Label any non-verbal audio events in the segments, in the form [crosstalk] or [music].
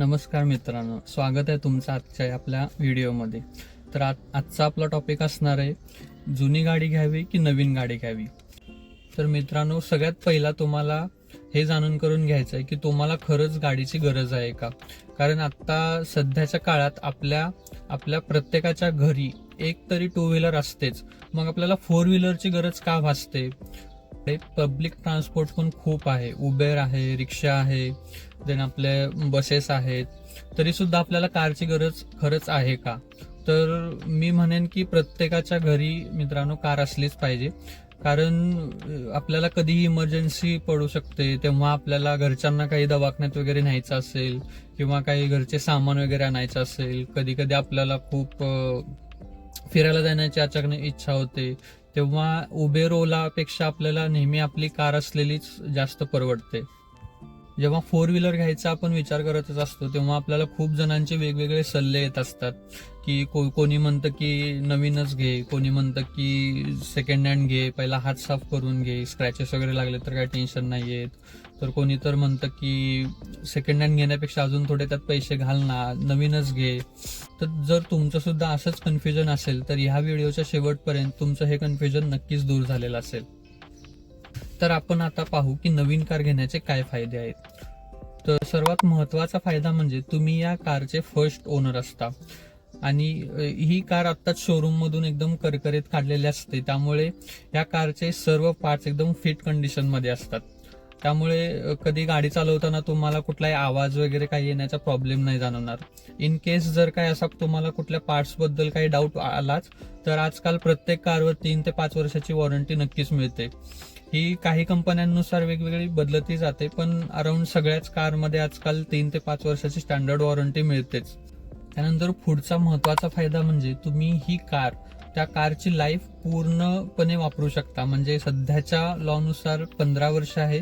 नमस्कार मित्रांनो स्वागत आहे तुमचं आजच्या आपल्या व्हिडिओमध्ये. तर आज आजचा आपला टॉपिक असणार आहे जुनी गाडी घ्यावी की नवीन गाडी घ्यावी? तर मित्रांनो सगळ्यात पहिला तुम्हाला हे जाणून करून घ्यायचं आहे की तुम्हाला खरंच गाडीची गरज आहे का? कारण आत्ता सध्याच्या काळात आपल्या आपल्या प्रत्येकाच्या घरी एक तरी टू व्हीलर असतेच. मग आपल्याला फोर व्हीलरची गरज का भासते? पब्लिक ट्रान्सपोर्ट पण खूप आहे. उबेर आहे रिक्षा आहे देन आपले बसेस आहेत. तरीसुद्धा आपल्याला कारची गरज खरंच आहे का? तर मी म्हणेन की प्रत्येकाच्या घरी मित्रांनो कार असलीच पाहिजे. कारण आपल्याला कधीही इमर्जन्सी पडू शकते. तेव्हा आपल्याला घरच्यांना काही दवाखान्यात वगैरे न्यायचं असेल किंवा काही घरचे सामान वगैरे आणायचं असेल कधी कधी आपल्याला खूप फिरायला जाण्याची अचानक इच्छा होते. तेव्हा उबेर ओलापेक्षा आपल्याला नेहमी आपली कार असलेलीच जास्त परवडते. जेव्हा फोर व्हीलर घ्यायचा आपण विचार करतच असतो तेव्हा आपल्याला खूप जणांचे वेगवेगळे सल्ले येत असतात की को कोणी म्हणतं की नवीनच घे कोणी म्हणतं की सेकंड हँड घे पहिला हात साफ करून घे स्क्रॅचेस वगैरे लागले तर काही टेन्शन नाही येत तर कोणी तर म्हणतं की सेकंड हँड घेण्यापेक्षा अजून थोडे त्यात पैसे घाल ना नवीनच घे. तर जर तुमचंसुद्धा असंच कन्फ्युजन असेल तर ह्या व्हिडिओच्या शेवटपर्यंत तुमचं हे कन्फ्युजन नक्कीच दूर झालेलं असेल. तर आपण आता पाहू की नवीन कार घेण्याचे काय फायदे आहेत. तर सर्वात महत्त्वाचा फायदा म्हणजे तुम्ही या कारचे फर्स्ट ओनर असता. आणि ही कार आत्ताच शोरूम मधून एकदम करकरीत काढलेली असते. त्यामुळे या कारचे सर्व पार्ट्स एकदम फिट कंडिशनमध्ये असतात. त्यामुळे कधी गाडी चालवताना तुम्हाला कुठलाही आवाज वगैरे काही येण्याचा प्रॉब्लेम नाही जाणवणार. इन केस जर काय असा तुम्हाला कुठल्या पार्ट्सबद्दल काही डाऊट आलाच तर आजकाल प्रत्येक कारवर तीन ते पाच वर्षाची वॉरंटी नक्कीच मिळते. ही काही कंपन्यांनुसार वेगवेगळी बदलती जाते पण अराऊंड सगळ्याच कारमध्ये आजकाल तीन ते पाच वर्षाची स्टँडर्ड वॉरंटी मिळतेच. त्यानंतर पुढचा महत्त्वाचा फायदा म्हणजे तुम्ही ही कार त्या कारची लाईफ पूर्णपणे वापरू शकता. म्हणजे सध्याच्या लॉनुसार पंधरा वर्ष आहे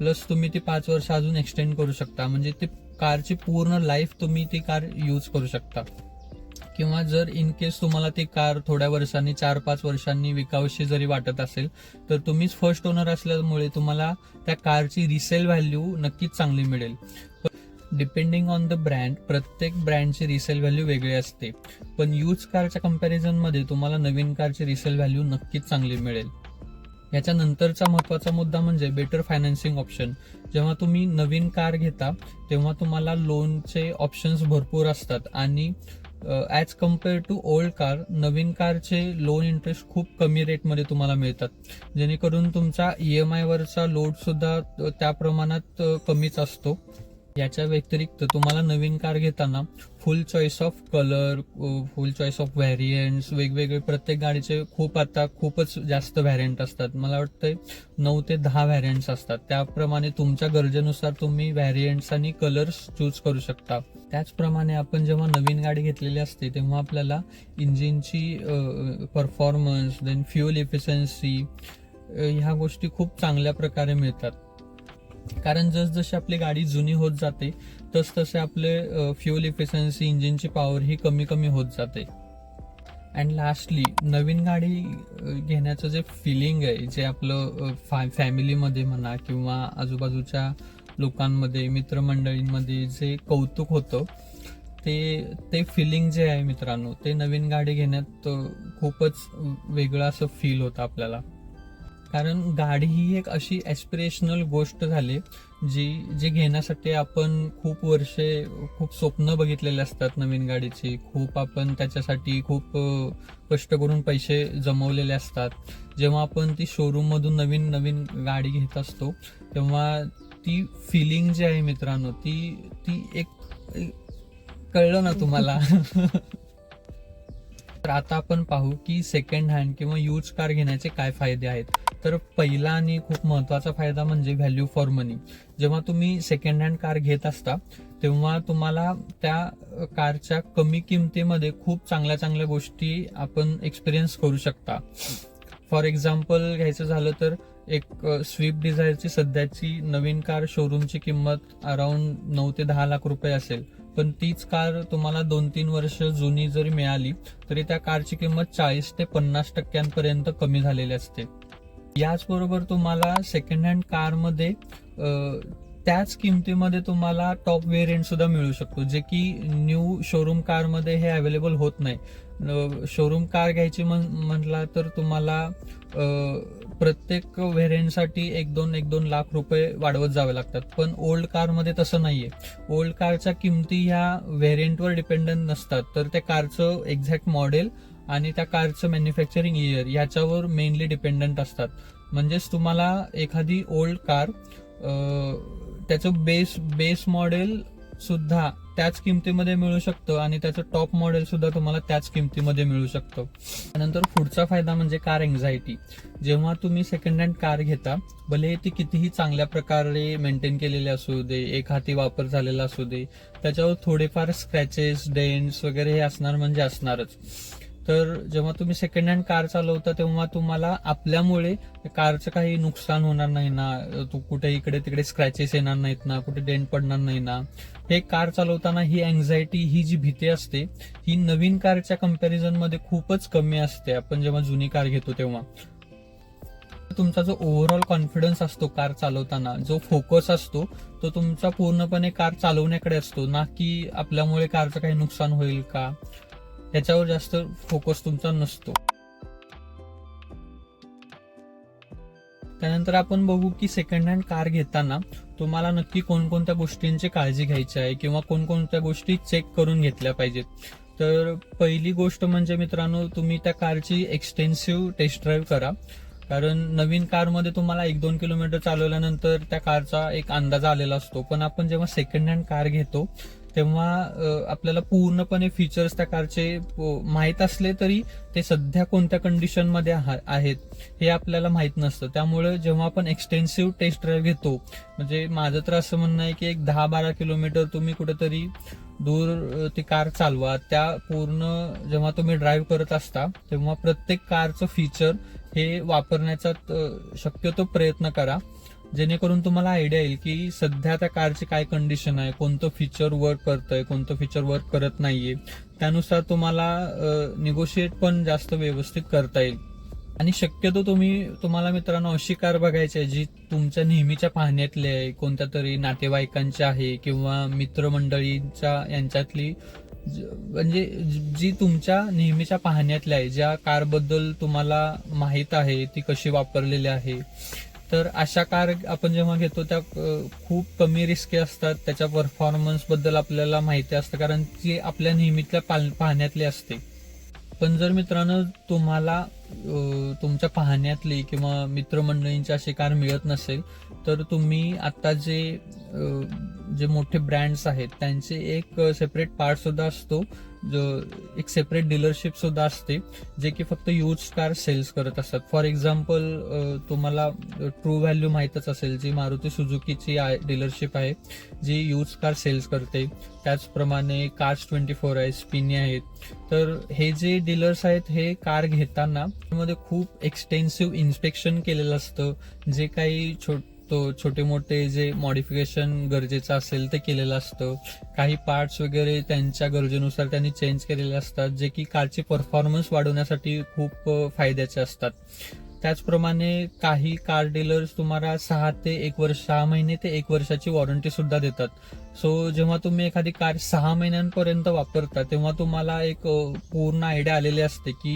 प्लस तुम्ही ती पाच वर्ष अजून एक्सटेंड करू शकता. म्हणजे ती कारची पूर्ण लाईफ तुम्ही ती कार यूज करू शकता. किंवा जर इन केस तुम्हाला ती कार थोड्या वर्षांनी चार पाच वर्षांनी विकावशी जरी वाटत असेल तर तुम्हीच फर्स्ट ओनर असल्यामुळे तुम्हाला त्या कारची रिसेल व्हॅल्यू नक्कीच चांगली मिळेल. डिपेंडिंग ऑन द ब्रँड प्रत्येक ब्रँडची रिसेल व्हॅल्यू वेगळी असते. पण यूज कारच्या कम्पॅरिझनमध्ये तुम्हाला नवीन कारची रिसेल व्हॅल्यू नक्कीच चांगली मिळेल. याच्यानंतरचा महत्त्वाचा महत्त्वाचा मुद्दा म्हणजे बेटर फायनान्सिंग ऑप्शन जेव्हा तुम्ही नवीन कार घेता तेव्हा तुम्हाला लोनचे ऑप्शन्स भरपूर असतात. आणि as compare to old car नवीन कारचे लोन इंटरेस्ट खूप कमी रेटमध्ये तुम्हाला मिळतात. जेणेकरून तुमचा ई एम आयवरचा लोडसुद्धा त्या प्रमाणात कमीच असतो. याच्या व्यतिरिक्त तुम्हाला नवीन कार घेताना full choice of colour full choice of variants वेगवेगळे प्रत्येक गाडीचे खूप आता खूपच जास्त व्हॅरियंट असतात. मला वाटतंय नऊ ते दहा व्हॅरियंट्स असतात. त्याप्रमाणे तुमच्या गरजेनुसार तुम्ही व्हॅरियंट्स आणि कलर्स चूज करू शकता. त्याचप्रमाणे आपण जेव्हा नवीन गाडी घेतलेली असते तेव्हा आपल्याला इंजिनची परफॉर्मन्स देन फ्युअल इफिशियन्सी ह्या गोष्टी खूप चांगल्या प्रकारे मिळतात. कारण जसजशी आपली गाडी जुनी होत जाते तस तसे आपले फ्युअल इफिशियन्सी इंजिनची पॉवर ही कमी कमी होत जाते. अँड लास्टली नवीन गाडी घेण्याचं जे फिलिंग आहे जे आपलं फॅ फॅमिलीमध्ये म्हणा किंवा आजूबाजूच्या लोकांमध्ये मित्रमंडळींमध्ये जे कौतुक होतं ते ते फिलिंग जे आहे मित्रांनो ते नवीन गाडी घेण्यात खूपच वेगळं असं फील होतं आपल्याला. कारण गाडी ही एक अशी ॲस्पिरेशनल गोष्ट झाली जी जी घेण्यासाठी आपण खूप वर्षे खूप स्वप्न बघितलेले असतात नवीन गाडीची. खूप आपण त्याच्यासाठी खूप कष्ट करून पैसे जमवलेले असतात. जेव्हा आपण ती शोरूममधून नवीन नवीन गाडी घेत असतो तेव्हा ती फिलिंग जी आहे मित्रांनो ती ती एक- कळलं ना तुम्हाला? [laughs] तर आता आपण पाहू की सेकंड हँड किंवा यूज कार घेण्याचे काय फायदे आहेत. तर पहिला आणि खूप महत्त्वाचा फायदा म्हणजे व्हॅल्यू फॉर मनी जेव्हा तुम्ही सेकंड हँड कार घेत असता तेव्हा तुम्हाला त्या कारच्या कमी किमतीमध्ये खूप चांगल्या चांगल्या गोष्टी आपण एक्सपिरियन्स करू शकता. फॉर एक्झाम्पल घ्यायचं झालं तर एक स्विफ्ट डिझायरची सध्याची नवीन कार शोरूमची किंमत अराउंड नऊ ते दहा लाख रुपये असेल. पण तीच कार तुम्हाला दोन तीन वर्ष जुनी जरी मिळाली तरी त्या कारची किंमत चाळीस ते पन्नास टक्क्यांपर्यंत कमी झालेली असते. याचबरोबर तुम्हाला सेकंड हँड कारमध्ये त्याच किमतीमध्ये तुम्हाला टॉप व्हेरियंट सुद्धा मिळू शकतो जे की न्यू शोरूम कारमध्ये हे अवेलेबल होत नाही. शोरूम कार घ्यायची म्हण- म्हटला तर तुम्हाला प्रत्येक व्हेरियंटसाठी एक दोन एक दोन लाख रुपये वाढवत जावे लागतात. पण ओल्ड कारमध्ये तसं नाहीये. ओल्ड कारच्या किमती ह्या व्हेरियंटवर डिपेंडंट नसतात. तर त्या कारचं एक्झॅक्ट मॉडेल आणि त्या कारचं मॅन्युफॅक्चरिंग इयर याच्यावर मेनली डिपेंडंट असतात. म्हणजेच तुम्हाला एखादी ओल्ड कार त्याचं बेस बेस मॉडेल सुद्धा त्याच किमतीमध्ये मिळू शकतं आणि त्याचं टॉप मॉडेल सुद्धा तुम्हाला त्याच किमतीमध्ये मिळू शकतं. त्यानंतर पुढचा फायदा म्हणजे कार एन्झायटी जेव्हा तुम्ही सेकंड हँड कार घेता भले ती कितीही चांगल्या प्रकारे मेंटेन केलेली असू दे एक हाती वापर झालेला असू दे त्याच्यावर थोडेफार स्क्रॅचेस डेंट्स वगैरे हे असणार म्हणजे असणारच. तर जेव्हा तुम्ही सेकंड हँड कार चालवता तेव्हा तुम्हाला आपल्यामुळे कारचं काही नुकसान होणार नाही ना? तू कुठे इकडे तिकडे स्क्रॅचेस येणार नाहीत ना? कुठे डेंट पडणार नाही ना? हे कार चालवताना ही अँझायटी ही जी भीती असते ही नवीन कारच्या कंपॅरिझनमध्ये खूपच कमी असते. आपण जेव्हा जुनी कार घेतो तेव्हा. तुमचा जो ओव्हरऑल कॉन्फिडन्स असतो कार चालवताना जो फोकस असतो तो तुमचा पूर्णपणे कार चालवण्याकडे असतो ना? की आपल्यामुळे कारचं काही नुकसान होईल का? याच्यावर जास्त फोकस तुमचा नसतो. त्यानंतर आपण बघू की सेकंड हँड कार घेताना तुम्हाला नक्की कोणकोणत्या गोष्टींची काळजी घ्यायची आहे किंवा कोणकोणत्या गोष्टी चेक करून घेतल्या पाहिजेत. तर पहिली गोष्ट म्हणजे मित्रांनो तुम्ही त्या कारची एक्सटेन्सिव्ह टेस्ट ड्राईव्ह करा. कारण नवीन कारमध्ये तुम्हाला एक दोन किलोमीटर चालवल्यानंतर त्या कारचा एक अंदाज आलेला असतो. पण आपण जेव्हा सेकंड हँड कार घेतो तेव्हा आपल्याला पूर्णपणे फीचर्स त्या कारचे माहीत असले तरी ते सध्या कोणत्या कंडिशनमध्ये आहा- आहेत हे आपल्याला माहीत नसतं. त्यामुळे जेव्हा आपण एक्सटेन्सिव्ह टेस्ट ड्राईव्ह घेतो म्हणजे माझं तर असं म्हणणं आहे की एक दहा बारा किलोमीटर तुम्ही कुठेतरी दूर ती कार चालवा. त्या पूर्ण जेव्हा तुम्ही ड्राईव्ह करत असता तेव्हा प्रत्येक कारचं फीचर हे वापरण्याचा त- शक्यतो प्रयत्न करा. जेणेकरून तुम्हाला आयडिया येईल की सध्या त्या कारची काय कंडिशन आहे कोणतं फीचर वर्क करतंय कोणतं फीचर वर्क करत नाहीये. त्यानुसार तुम्हाला निगोशिएट पण जास्त व्यवस्थित करता येईल. आणि शक्यतो तुम्ही तुम्हाला मित्रांनो अशी कार बघायची आहे जी तुमच्या नेहमीच्या पाहण्यातली आहे. कोणत्या तरी नातेवाईकांची आहे किंवा मित्रमंडळींच्या यांच्यातली ज- म्हणजे जी तुमच्या नेहमीच्या पाहण्यातल्या आहे ज्या कारबद्दल तुम्हाला माहीत आहे ती कशी वापरलेली आहे. तर अशा कार आपण जेव्हा घेतो त्या खूप कमी रिस्की असतात. त्याच्या परफॉर्मन्सबद्दल आपल्याला माहिती असतं कारण ती आपल्या नेहमीतल्या पाल- पाहण्यातली असते. पण जर मित्रांनो तुम्हाला तुमच्या पाहण्यातली किंवा मित्रमंडळींचे शिकार कार मिळत नसेल तर तुम्ही आता जे जे मोठे ब्रँड्स आहेत त्यांचे एक सेपरेट पार्ट सुद्धा असतो. जो एक सेपरेट डीलरशिप सुद्धा असते जे की फक्त यूज कार सेल्स करत असतात. फॉर एक्झाम्पल तुम्हाला ट्रू व्हॅल्यू माहीतच असेल जी मारुती सुझुकीची डीलरशिप आहे जी यूज कार सेल्स करते. त्याचप्रमाणे कार्स ट्वेंटी फोर आहे स्पिनी आहेत. तर हे जे डीलर्स आहेत हे कार घेताना त्यामध्ये खूप एक्सटेन्सिव्ह इन्स्पेक्शन केलेलं असतं. जे काही छोट तो छोटे मोठे जे मॉडिफिकेशन गरजेचं असेल ते केलेलं असतं. काही पार्ट्स वगैरे त्यांच्या गरजेनुसार त्यांनी चेंज केलेले असतात जे की कारची परफॉर्मन्स वाढवण्यासाठी खूप फायद्याचे असतात. त्याचप्रमाणे काही कार डीलर्स तुम्हाला सहा ते एक वर्ष सहा महिने ते एक वर्षाची वॉरंटी सुद्धा देतात. सो जेव्हा तुम्ही एखादी कार सहा महिन्यांपर्यंत वापरता तेव्हा तुम्हाला एक पूर्ण आयडिया आलेली असते की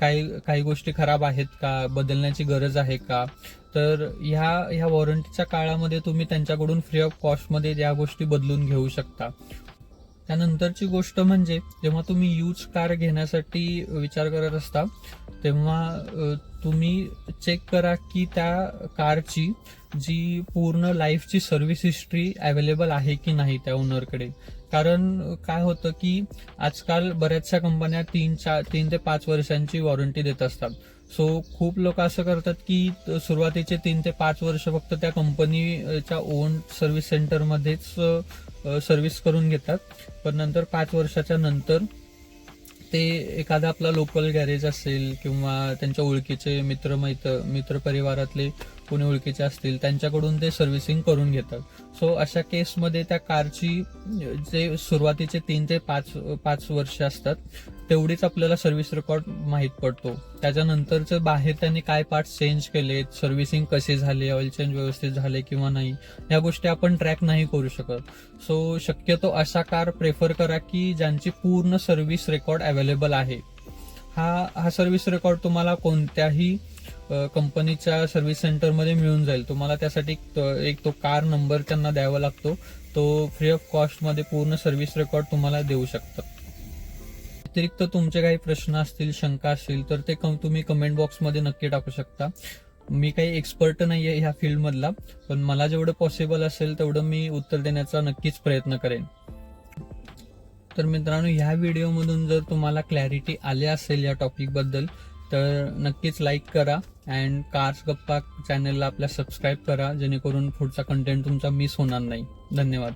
काही काही गोष्टी खराब आहेत का? बदलण्याची गरज आहे का? तर ह्या ह्या वॉरंटीच्या काळामध्ये तुम्ही त्यांच्याकडून फ्री ऑफ कॉस्टमध्ये या गोष्टी बदलून घेऊ शकता. त्यानंतरची गोष्ट म्हणजे जेव्हा तुम्ही यूज कार घेण्यासाठी विचार करत असता तेव्हा तुम्ही चेक करा की त्या कारची जी पूर्ण लाईफची सर्व्हिस हिस्ट्री अवेलेबल आहे की नाही त्या ओनरकडे कारण काय होतं की आजकाल बऱ्याचशा कंपन्या तीन चार तीन ते पाच वर्षांची वॉरंटी देत असतात. सो खूप लोक असं करतात की सुरुवातीचे तीन ते पाच वर्ष फक्त त्या कंपनीच्या ओन सर्व्हिस सेंटरमध्येच सर्व्हिस करून घेतात. पण नंतर पाच वर्षाच्या नंतर ते एखादा आपला लोकल गॅरेज असेल किंवा त्यांच्या ओळखीचे मित्र मैत्र मित्र परिवारातले कोणी ओळखीचे असतील त्यांच्याकडून ते सर्व्हिसिंग करून घेतात. सो अशा केसमध्ये त्या कारची जे सुरुवातीचे तीन ते पाच पाच वर्ष असतात तेवढीच आपल्याला सर्व्हिस रेकॉर्ड माहीत पडतो. त्याच्यानंतरचं बाहेर त्यांनी काय पार्ट चेंज केले सर्व्हिसिंग कसे झाले ऑइल चेंज व्यवस्थित झाले किंवा नाही या गोष्टी आपण ट्रॅक नाही करू शकत. सो शक्यतो अशा कार प्रेफर करा की ज्यांची पूर्ण सर्व्हिस रेकॉर्ड अवेलेबल आहे. हा हा सर्व्हिस रेकॉर्ड तुम्हाला कोणत्याही कंपनीच्या सर्व्हिस सेंटरमध्ये मिळून जाईल. तुम्हाला त्यासाठी एक तो- कार नंबर त्यांना द्यावा लागतो. तो फ्री ऑफ कॉस्टमध्ये पूर्ण सर्व्हिस रेकॉर्ड तुम्हाला देऊ शकतात व्यतिरिक्त तुमचे काही प्रश्न असतील शंका असतील तर ते कम- तुम्ही कमेंट बॉक्समध्ये नक्की टाकू शकता. मी काही एक्सपर्ट नाही आहे ह्या फील्डमधला पण मला जेवढं पॉसिबल असेल तेवढं मी उत्तर देण्याचा नक्कीच प्रयत्न करेन. तर मित्रांनो ह्या व्हिडिओमधून जर तुम्हाला क्लॅरिटी आली असेल या टॉपिकबद्दल तर नक्कीच लाईक करा. अँड कार्स गप्पा चॅनलला आपल्या सबस्क्राईब करा जेणेकरून पुढचा कंटेंट तुमचा मिस होणार नाही. धन्यवाद.